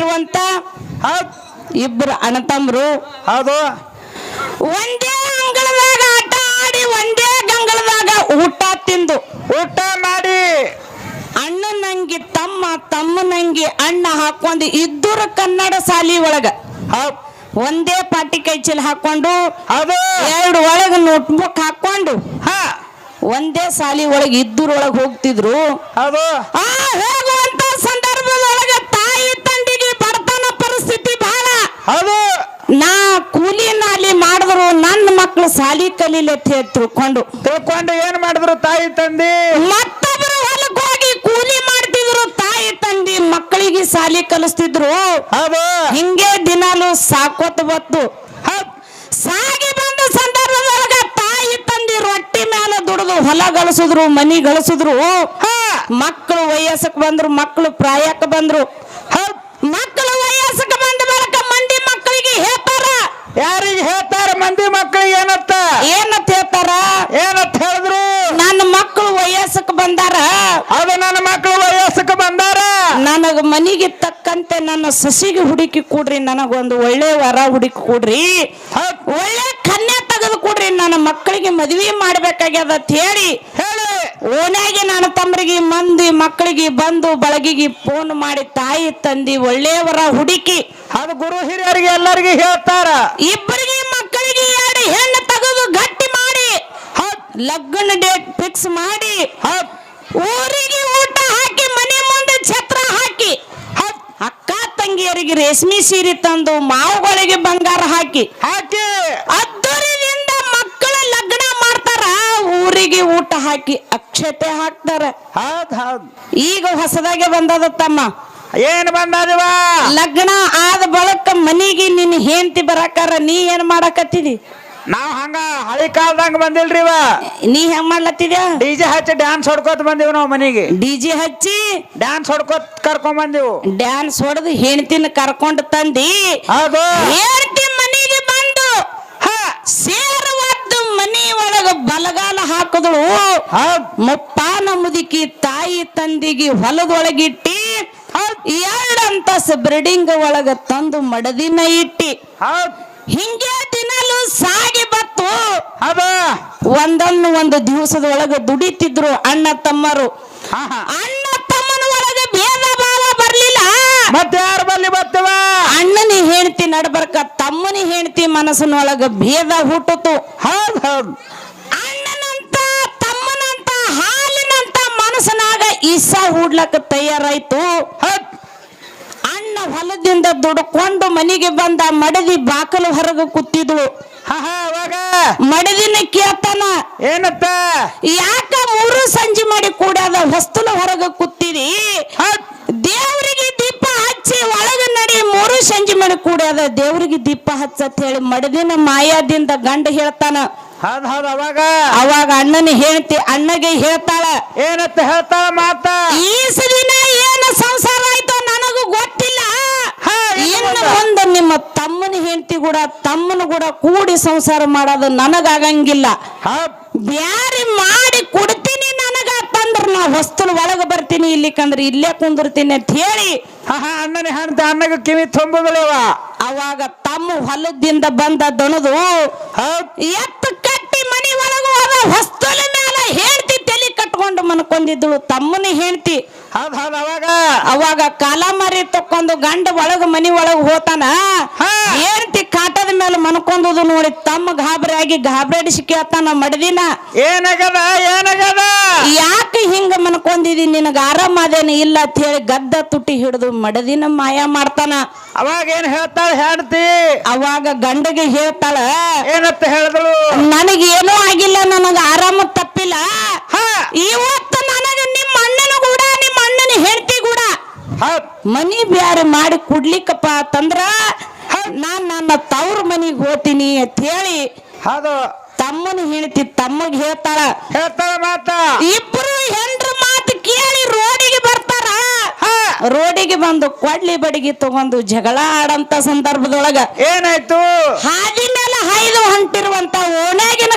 ಇರುವಂತ ಹೌದ್ ಇಬ್ರು ಹೌದು. ಒಂದೇ ಅಂಗಳದಾಗ ಆಟ ಆಡಿ ಒಂದೇ ಗಂಗಳದಾಗ ಊಟ ತಿಂದು. ಊಟ ಮಾಡಿ. ಅಣ್ಣನಂಗಿ ತಮ್ಮ ತಮ್ಮನಂಗಿ ಅಣ್ಣ ಹಾಕೊಂಡು ಇದ್ದರು ಕನ್ನಡ ಸಾಲಿ ಒಳಗ. ಹೌದ್. ಒಂದೇ ಪಾಟಿ ಕೈ ಚೀಲ ಹಾಕೊಂಡು ಹೌದು. ಎರಡು ಒಳಗ ನೋಟ್ಬುಕ್ ಹಾಕೊಂಡು ಹಾ. ಒಂದೇ ಸಾಲಿ ಒಳಗೆ ಇದ್ದೂರೊಳಗೆ ಹೋಗ್ತಿದ್ರು. ಹೌದು. ಆ ಹೌದು. ನಾ ಕೂಲಿ ನಾಲಿ ಮಾಡಿದ್ರು ನನ್ನ ಮಕ್ಕಳು ಸಾಲಿ ಕಲೀಲೆ ಹೇಳಿ ತಿಳ್ಕೊಂಡು. ತಿಳ್ಕೊಂಡು ಏನ್ ಮಾಡಿದ್ರು ತಾಯಿ ತಂದಿ? ಮತ್ತೊಬ್ಬರು ಹೊಲಕ್ಕೆ ಹೋಗಿ ಕೂಲಿ ಮಾಡ್ತಿದ್ರು ತಾಯಿ ತಂದಿ ಮಕ್ಕಳಿಗೆ ಸಾಲಿ ಕಲಿಸ್ತಿದ್ರು. ಹೌದು. ಹಿಂಗೆ ದಿನಾಲು ಸಾಕೋತ ಬತ್ತು. ಸಾಗಿ ಬಂದ ಸಂದರ್ಭದೊಳಗ ತಾಯಿ ತಂದಿ ರೊಟ್ಟಿ ಮೇಲೆ ದುಡಿದು ಹೊಲ ಗಳಿಸಿದ್ರು ಮನಿ ಗಳಿಸಿದ್ರು. ಮಕ್ಕಳು ವಯಸ್ಸಕ್ಕೆ ಬಂದ್ರು ಮಕ್ಕಳು ಪ್ರಾಯಕ್ಕೆ ಬಂದ್ರು ಹೌದ್ ಮಕ್ಕಳು ವಯಸ್ಸಕ್ಕೆ ಬಂದ ಬಳಿಕ ಮಂದಿ ಮಕ್ಕಳಿಗೆ ಹೇಳ್ತಾರ ಯಾರಿಗೆ ಹೇಳ್ತಾರ ಮಂದಿ ಮಕ್ಕಳಿಗೆ ಏನತ್ತ ಏನತ್ ಹೇಳ್ತಾರ? ಏನತ್ ಹೇಳಿದ್ರು? ನನ್ನ ಮಕ್ಕಳು ವಯಸ್ಸಕ್ಕೆ ಬಂದಾರ. ಅದು ನನ್ನ ಮಕ್ಕಳು ವಯಸ್ಸಕ್ಕೆ ಬಂದಾರ? ನನಗ ಮನಿಗೆ ತಕ್ಕಂತೆ ನನ್ನ ಸಸಿಗೆ ಹುಡುಕಿ ಕೊಡ್ರಿ ನನಗೊಂದು ಒಳ್ಳೆ ವರ ಹುಡುಕಿ ಕೊಡ್ರಿ. ಒಳ್ಳೆ ಕನ್ಯಾ ತೆಗೆದು ಕೊಡ್ರಿ ನನ್ನ ಮಕ್ಕಳಿಗೆ ಮದುವೆ ಮಾಡ್ಬೇಕಾಗ್ಯದ ಅಂತ ಹೇಳಿ. ಹೇಳಿ ಓನ್ಯಾಗೆ ನನ್ನ ತಮ್ಮರಿಗೆ ಮಂದಿ ಮಕ್ಕಳಿಗೆ ಬಂದು ಬಳಗಿಗೆ ಫೋನ್ ಮಾಡಿ ತಾಯಿ ತಂದಿ ಒಳ್ಳೆಯವರ ಹುಡುಕಿ. ಅದು ಗುರು ಹಿರಿಯರಿಗೆ ಎಲ್ಲರಿಗೆ ಹೇಳ್ತಾರ. ಇಬ್ಬರಿಗೆ ಮಕ್ಕಳಿಗೆ ಎರಡು ಹೆಣ್ಣು ತಗದು ಗಟ್ಟಿ ಮಾಡಿ. ಹೌದ್. ಲಗ್ನ ಡೇಟ್ ಫಿಕ್ಸ್ ಮಾಡಿ. ಹೌದ್. ಊರಿಗೆ ಊಟ ಹಾಕಿ ಮನೆ ಮುಂದೆ ಛತ್ರ ಹಾಕಿ. ಹೌದ್. ಅಕ್ಕ ತಂಗಿಯರಿಗೆ ರೇಷ್ಮೆ ಸೀರೆ ತಂದು ಮಾವುಗಳಿಗೆ ಬಂಗಾರ ಹಾಕಿ. ಹಾಕಿ ಅದ್ದೂರಿನಿಂದ ಮಕ್ಕಳ ಲಗ್ನ ಮಾಡ್ತಾರ ಊರಿಗೆ ಊಟ ಹಾಕಿ ಅಕ್ಷತೆ ಹಾಕ್ತಾರ. ಹೌದ್ ಹೌದ್. ಈಗ ಹೊಸದಾಗೆ ಬಂದದ ತಮ್ಮ. ಏನ್ ಬಂದದವ? ಲಗ್ನ ಆದ ಬಳಕ ಮನಿಗೆ ನಿನ್ನ ಹೆಂಡತಿ ಬರಾಕಾರ ನೀ ಏನ್ ಮಾಡಕತ್ತಿದಿ ನಾವ್ ಹಂಗ ಹಳಿ ಕಾಲದಂಗ ಬಂದಿಲ್ರಿ ಇವ ನೀ ಹೆಂಗ್ ಮಾಡ್ಲತ್ತಿದ್ಯಾ? ಡಿಜೆ ಹಚ್ಚಿ ಡ್ಯಾನ್ಸ್ ಹೊಡ್ಕೋತ ಬಂದಿವ್ ನಾವ್ ಮನಿಗೆ. ಡಿಜೆ ಹಚ್ಚಿ ಡ್ಯಾನ್ಸ್ ಹೊಡ್ಕೋತ ಕರ್ಕೊಂಡ್ ಬಂದಿವು. ಡ್ಯಾನ್ಸ್ ಹೊಡೆದು ಹೆಣ್ತಿನ ಕರ್ಕೊಂಡು ತಂದಿ. ಹೌದು. ಹೆಂಡತಿ ಮನೆಗೆ ಬಂದು ಹಾ ಸೇರುವದ್ದು ಮನಿ ಒಳಗ ಬಲಗಾಲ ಹಾಕಿದಳು. ಮುಪ್ಪಾನ ಮುದುಕಿ ತಾಯಿ ತಂದಿಗೆ ಹೊಲದೊಳಗಿಟ್ಟಿ ಎರಡಂತಸ್ ಬ್ರಿಡಿಂಗ್ ಒಳಗ ತಂದು ಮಡದಿನ ಇಟ್ಟಿ. ಹಿಂಗೆ ದಿನಲು ಸಾಗಿ ಬತ್ತು. ಒಂದನ್ನು ಒಂದು ದಿವಸದ ಒಳಗ ದುಡಿತಿದ್ರು ಅಣ್ಣ ತಮ್ಮರು. ಅಣ್ಣ ತಮ್ಮನ ಒಳಗೆ ಭೇದ ಭಾವ ಬರ್ಲಿಲ್ಲ. ಮತ್ತೆ ಯಾರು ಬಲ್ಲಿ ಬರ್ತವ ಅಣ್ಣನ ಹೆಂಡತಿ ನಡ್ಬರ್ಕ ತಮ್ಮನ ಹೆಂಡತಿ ಮನಸ್ಸಿನೊಳಗ ಭೇದ ಹುಟ್ಟಿತು. ಹೌದ್ ಹೌದ್. ಇಸ ಹೂಡ್ಲಕ್ಕ ತಯಾರಾಯ್ತು. ಅಣ್ಣ ಹೊಲದಿಂದ ದುಡ್ಕೊಂಡು ಮನೆಗೆ ಬಂದ ಮಡದಿ ಬಾಕಲು ಹೊರಗೆ ಕೂತಿದ್ಳು ಮಡದಿನ ಕೇಳ್ತಾನ ಏನತ್ತ? ಯಾಕ ಮೂರು ಸಂಜೆ ಮಾಡಿ ಕೂಡಾದ ಹೊಸ್ತಲ ಹೊರಗೆ ಕೂತಿದಿ? ದೇವರಿಗೆ ದೀಪ ಹಚ್ಚಿ ಒಳಗ ನಡಿ ಮೂರು ಸಂಜೆ ಮಾಡಿ ಕೂಡ್ಯಾದ ದೇವರಿಗೆ ದೀಪ ಹಚ್ಚತ್ ಹೇಳಿ ಮಡದಿನ ಮಾಯಾದಿಂದ ಗಂಡ ಹೇಳ್ತಾನ ಹೌದ್ ಹೌದ್ ಅವಾಗ. ಅವಾಗ ಅಣ್ಣನ ಹೇಳ್ತಿ ಅಣ್ಣಗೆ ಹೇಳ್ತಾಳ ಏನತ್ತ ಹೇಳ್ತಾಳ ಮಾತ? ಈ ದಿನ ಏನು ಸಂಸಾರ ಆಯ್ತೋ ನನಗೂ ಗೊತ್ತಿಲ್ಲ. ಒಂದು ಇನ್ನು ಮುಂದೆ? ನಿಮ್ಮ ತಮ್ಮನ ಹೆಂಡತಿ ಕೂಡ ತಮ್ಮನ ಕೂಡ ಕೂಡಿ ಸಂಸಾರ ಮಾಡೋದು ನನಗಾಗಂಗಿಲ್ಲ. ಬ್ಯಾರಿ ಮಾಡಿ ಕೊಡ್ತೀನಿ ನನಗ ತಂದ್ರ ನಾ ಹೊಸ್ತಲು ಒಳಗ ಬರ್ತೀನಿ ಇಲ್ಲಿಕಂದ್ರ ಇಲ್ಲೇ ಕುಂದಿರ್ತೀನಿ ಅಂತ ಹೇಳಿ. ಅಣ್ಣನ ಹೆಂಡತಿ ಅಣ್ಣಗ ಕಿವಿ ತುಂಬುದಲೇವ ಅವಾಗ ತಮ್ಮ ಹೊಲದಿಂದ ಬಂದ ದಣದು ಎತ್ತ ಕಟ್ಟಿ ಮನಿ ಒಳಗ ಹೋದ ಹೊಸ್ತಲ ಮೇಲೆ ಹೇಳ್ತಿ ತಲೆ ಕಟ್ಕೊಂಡು ಮನ್ಕೊಂಡಿದ್ದಳು ತಮ್ಮನೇ ಹೇಳ್ತಿ ಹೌದ್ ಹೌದ್ ಅವಾಗ. ಅವಾಗ ಕಾಲ ಮರಿ ತಕ್ಕೊಂಡು ಗಂಡ ಒಳಗ ಮನಿ ಒಳಗ ಹೋತಾನ? ಹಾ. ಹೇಳ್ತಿ ಕಾಟದ ಮೇಲೆ ಮನ್ಕೊಂಡುದು ನೋಡಿ ತಮ್ಮ ಗಾಬರಿ ಆಗಿ ಗಾಬರಿಡಿಸಿ ಕೇಳ್ತಾನ ಮಡದಿನ? ಏನಾಗದ ಏನಾಗದ? ಯಾಕೆ ಹಿಂಗ ಮನ್ಕೊಂಡಿದಿ? ನಿನಗ ಆರಾಮದೇನು ಇಲ್ಲ ಅಂತ ಹೇಳಿ ಗದ್ದ ತುಟ್ಟಿ ಹಿಡಿದು ಮಡದಿನ ಮಾಯ ಮಾಡ್ತಾನ. ಅವಾಗ ಏನ್ ಹೇಳ್ತಾಳ ಹೇಳ್ತಿ ಅವಾಗ ಗಂಡಗೆ ಹೇಳ್ತಾಳ ಏನತ್ತ ಹೇಳಿದಳು? ನನಗೇನೂ ಆಗಿಲ್ಲ ನನಗ ಆರಾಮ ತಪ್ಪಿಲ್ಲ. ಹಾ ಇವತ್ತು ನನಗ ನಿಮ್ಮ ಅಣ್ಣನ ಕೂಡ ನಿಮ್ಮ ಅಣ್ಣನ ಹೆಂಡತಿ ಕೂಡ ಹೌದ್ ಮನಿ ಬ್ಯಾರೆ ಮಾಡಿ ಕುಡ್ಲಿಕ್ಕಪ್ಪ ಅಂತಂದ್ರ ನಾನ್ ನನ್ನ ತವ್ರ ಮನಿಗ್ ಹೋತೀನಿ ಅಂತ ಹೇಳಿ ಹೌದು. ತಮ್ಮನ ಹೇಳ್ತಿ ತಮ್ಮಗ್ ಹೇಳ್ತಾರ ಹೇಳ್ತಾರ ಮಾತ. ಇಬ್ರು ಹೆಂಡ್ರ ಮಾತು ಕೇಳಿ ರೋಡಿಗೆ ಬರ್ತಾರ. ಹಾ. ರೋಡಿಗೆ ಬಂದು ಕೊಡ್ಲಿ ಬಡಿಗೆ ತಗೊಂಡು ಜಗಳ ಆಡಂತ ಸಂದರ್ಭದೊಳಗ ಏನಾಯ್ತು? ಹಾದಿ ಮೇಲೆ ಹಾಯ್ದು ಹೊಂಟಿರುವಂತ ಓಣ್ಯಾಗಿನ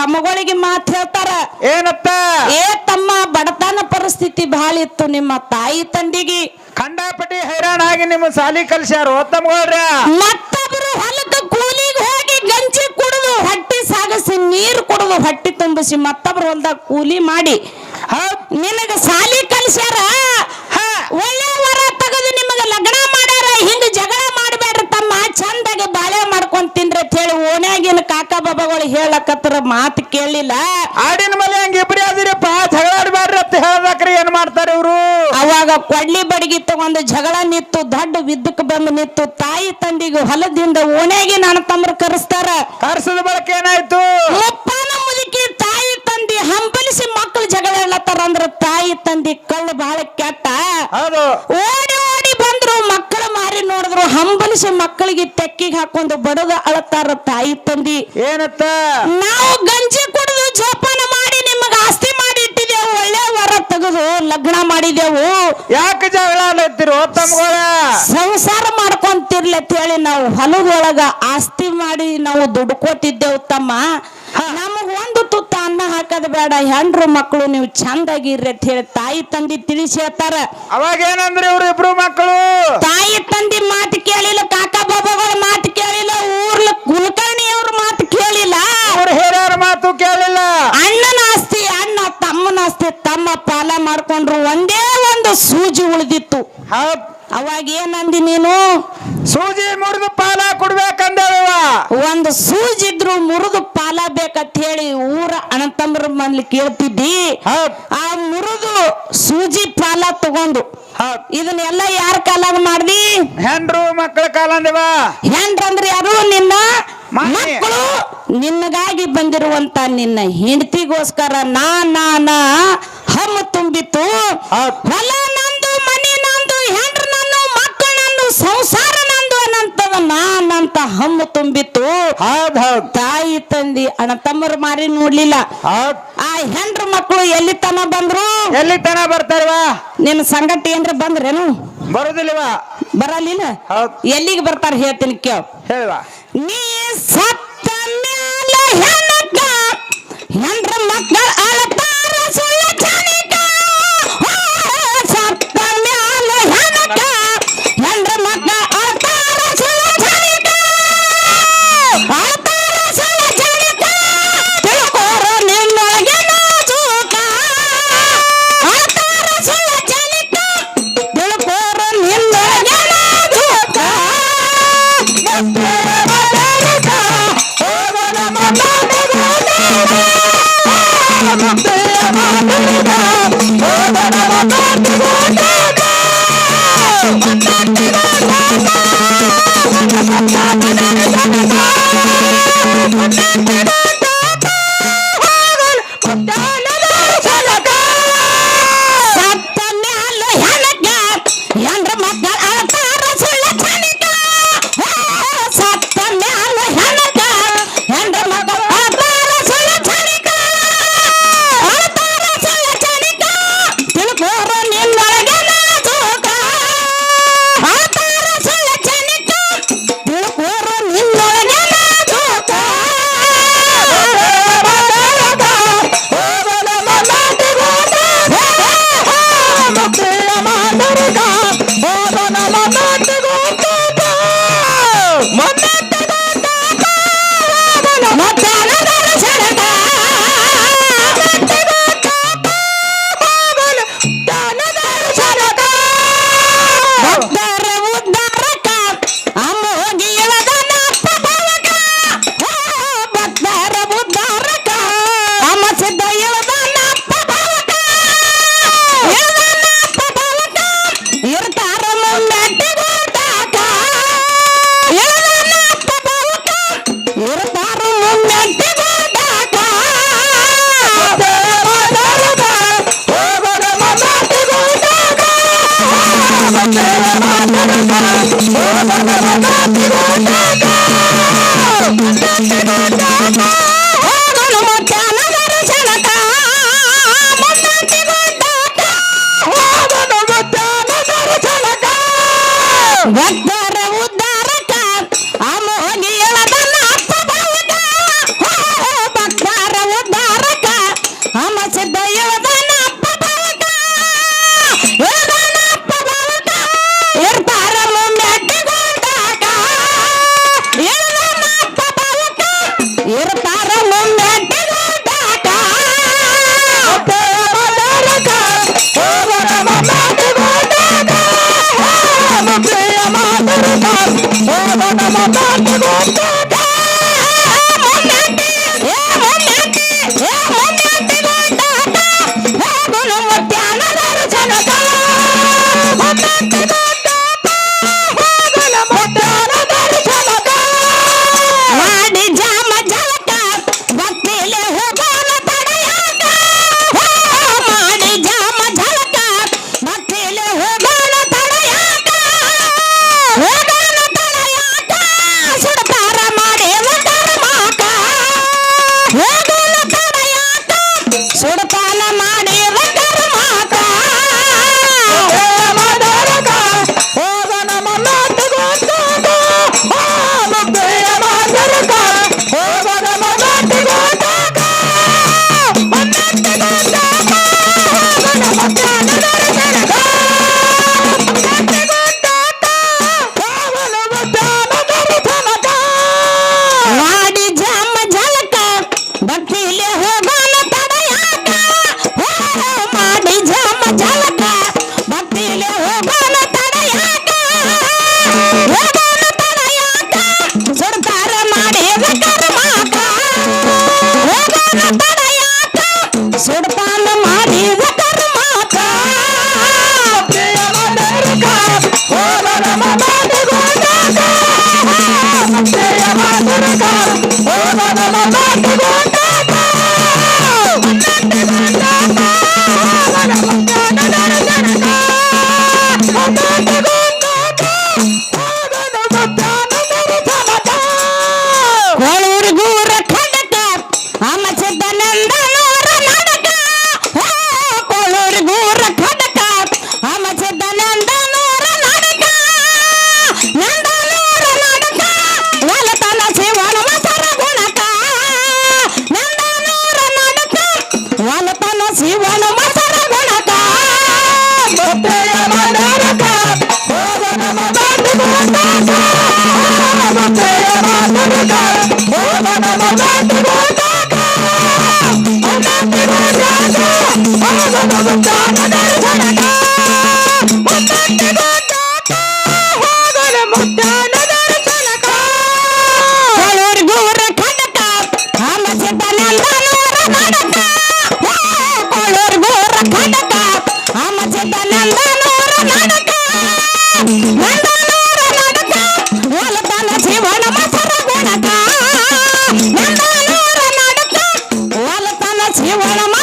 ತಮ್ಮಗಳಿಗೆ ಮಾತು ಹೇಳ್ತಾರ. ಏನತ್ತ ಏ ತಮ್ಮ ಬಡತನ ಪರಿಸ್ಥಿತಿ ಬಹಳ ಇತ್ತು ನಿಮ್ಮ ತಾಯಿ ತಂದಿಗೆ ಖಂಡಾಪಟಿ ಹೈರಾಣ ಆಗಿ ನಿಮ್ಮ ಸಾಲಿ ಕಲ್ಸ್ಯಾರು ತಮ್ಗಳ್ರ ಮತ್ತೊಬ್ರು ಹೊಲದ ಕೂಲಿಗೆ ಹೋಗಿ ಗಂಜಿ ಕುಡಿದು ಹಟ್ಟಿ ಸಾಗಿಸಿ ನೀರು ಕುಡಿದು ಹಟ್ಟಿ ತುಂಬಿಸಿ ಮತ್ತೊಬ್ರು ಹೊಲ್ದಾಗ ಕೂಲಿ ಮಾಡಿ. ನಿನಗ ಸಾಲಿ ಕಲ್ಸ್ಯಾರ? ಹಾ. ಒಳ್ಳೆ ವರ ತೆಗೆದು ನಿಮಗೆ ಲಗ್ನ ಮಾಡ್ಯಾರ ಹಿಂಗ ಜಗಳ ಮಾಡಬೇಡ್ರಿ ತಮ್ಮ ಚಂದಾಗಿ ಬಾಳೆ ಮಾಡ್ಕೊಂಡ್ ತಿನ್ರಿ ಅಂತ ಹೇಳಿ ಕಾಕ ಬಾಬಾಗಳು ಹೇಳಕತ್ರ ಮಾತು ಕೇಳಿಲ್ಲ. ಆಡಿನ ಮೇಲೆ ಹಂಗ ಇಬ್ರಿ ಅದಿರಪ್ಪ ಜಗಳ ಅಂತ ಹೇಳ್ದಾಕ್ರಿ ಏನ್ ಮಾಡ್ತಾರ ಇವ್ರು? ಅವಾಗ ಕೊಡ್ಲಿ ಬಡಗಿ ತಗೊಂಡು ಜಗಳ ನಿತ್ತು ದೊಡ್ಡ ವಿದ್ದಕ್ಕೆ ಬಂದು ನಿತ್ತು ತಾಯಿ ತಂದಿಗೆ ಹೊಲದಿಂದ ಓಣೆಗೆ ನನ್ನ ತಮ್ಮರು ಕರೆಸ್ತಾರ. ಕರ್ಸದ ಬಳಕ ಏನಾಯ್ತು? ಮುಪ್ಪಾನ ಮುದುಕಿ ತಾಯಿ ತಂದಿ ಹಂಬಲಿಸಿ ಮಕ್ಕಳು ಜಗಳ ಹೇಳತ್ತಾರ ಅಂದ್ರ ತಾಯಿ ತಂದಿ ಕಳ್ಳು ಬಹಳ ಕೆಟ್ಟ. ಹೌದು. ಓಡಿ ನೋಡಿದ್ರು ಹಂಬಲಿಸಿ ಮಕ್ಕಳಿಗೆ ತೆಕ್ಕಿಗೆ ಹಾಕೊಂಡು ಬಡದ ಅಳತಾರ ತಾಯಿ ತಂದಿ. ಏನತ್ತ? ನಾವು ಗಂಜಿ ಕುಡಿದು ಜೋಪಾನ ಮಾಡಿ ನಿಮಗ ಆಸ್ತಿ ಮಾಡಿ ಇಟ್ಟಿದೆವು ಒಳ್ಳೆ ವರ ತೆಗೆದು ಲಗ್ನ ಮಾಡಿದೆವು ಯಾಕೆ ಜಗಳ ತಮ್ಗಳ? ಸಂಸಾರ ಮಾಡ್ಕೊಂತಿರ್ಲಿ ಅಂತ ಹೇಳಿ ನಾವು ಹೊಲದೊಳಗ ಆಸ್ತಿ ಮಾಡಿ ನಾವು ದುಡ್ಕೋತಿದ್ದೆವು ತಮ್ಮ. ನಮಗ್ ಒಂದು ಹಾಕದ್ ಬೇಡ. ಹೆಂಡ್ರು ಮಕ್ಕಳು ನೀವು ಚಂದಾಗಿರ್ರಿ ಅಂತ ಹೇಳಿ ತಾಯಿ ತಂದಿ ತಿಳಿಸಿ ಹೇಳ್ತಾರ. ಅವಾಗ ಏನಂದ್ರೆ ಇವ್ರ ಇಬ್ರು ಮಕ್ಕಳು? ತಾಯಿ ತಂದಿ ಮಾತು ಕೇಳಿಲ್ಲ ಕಾಕ ಬಾಬಾಗಳ ಮಾತು ಕೇಳಿಲ್ಲ ಊರ್ಲ ಕುಲಕರ್ಣಿಯವ್ರ ಮಾತು ಕೇಳಿಲ್ಲ. ಅವ್ರ ಹಿರಿಯರ ಮಾತು ಕೇಳಿಲ್ಲ. ಅಣ್ಣನ ಆಸ್ತಿ ಅಣ್ಣ ತಮ್ಮನ ಆಸ್ತಿ ತಮ್ಮ ಪಾಲ ಮಾಡ್ಕೊಂಡ್ರು ಒಂದೇ ಒಂದು ಸೂಜಿ ಉಳಿದಿತ್ತು. ಹೌದ್. ಅವಾಗ ಏನಂದಿ ನೀನು? ಸೂಜಿ ಮುರಿದು ಪಾಲ ಕೊಡ್ಬೇಕಂದೇವ ಒಂದು ಸೂಜಿದ್ರು ಮುರಿದು ಪಾಲ ಬೇಕಂತ ಹೇಳಿ ಊರ ಅಣ್ಣತಮ್ಮರ ಮನೇಲಿ ಕೇಳ್ತಿದ್ದಿ? ಆ ಮುರಿದು ಸೂಜಿ ಪಾಲ ತಗೊಂಡು. ಇದನ್ನೆಲ್ಲ ಯಾರ ಕಾಲಾಗ ಮಾಡ್ದಿ? ಹೆಂಡ್ರು ಮಕ್ಕಳ ಕಾಲ ಹೆಂಡ್ರಂದ್ರ ಹೆಂಡ್ರಂದ್ರೆ ಯಾರು? ನಿನ್ನ ಮಕ್ಕಳು. ನಿನ್ನಗಾಗಿ ಬಂದಿರುವಂತ ನಿನ್ನ ಹೆಂಡತಿಗೋಸ್ಕರ ನಾ ನಾ ನಾ ಹಮ್ಮ ತುಂಬಿತ್ತು. ಹೌದ್. ಹೊಲ ನಾನಂತ ಹಮ್ಮು ತುಂಬಿತ್ತು. ತಾಯಿ ತಂದಿ ಅಣ್ಣ ತಮ್ಮರು ಮಾರಿ ನೋಡ್ಲಿಲ್ಲ. ಆ ಹೆಂಡ್ರ ಮಕ್ಕಳು ಎಲ್ಲಿ ತನ ಬಂದ್ರು? ಎಲ್ಲಿ ತನ ಬರ್ತಾರವ ನಿನ್ನ ಸಂಗತಿ ಏನ್ರ ಬಂದ್ರೇನು? ಬರುದಿಲ್ಲವ ಬರಲಿಲ್ಲ? ಎಲ್ಲಿಗೆ ಬರ್ತಾರ ಹೇಳ್ತೀನಿ ಕೇಳ. ಹೇಳುವ. ನೀ ಸತ್ತ ಮ್ಯಾಲ ಹೆಣಕ ಹೆಂಡ್ರ ಮಕ್ಕಳ ಅಳತಾರ ಸತ್ತ What the? Salamat!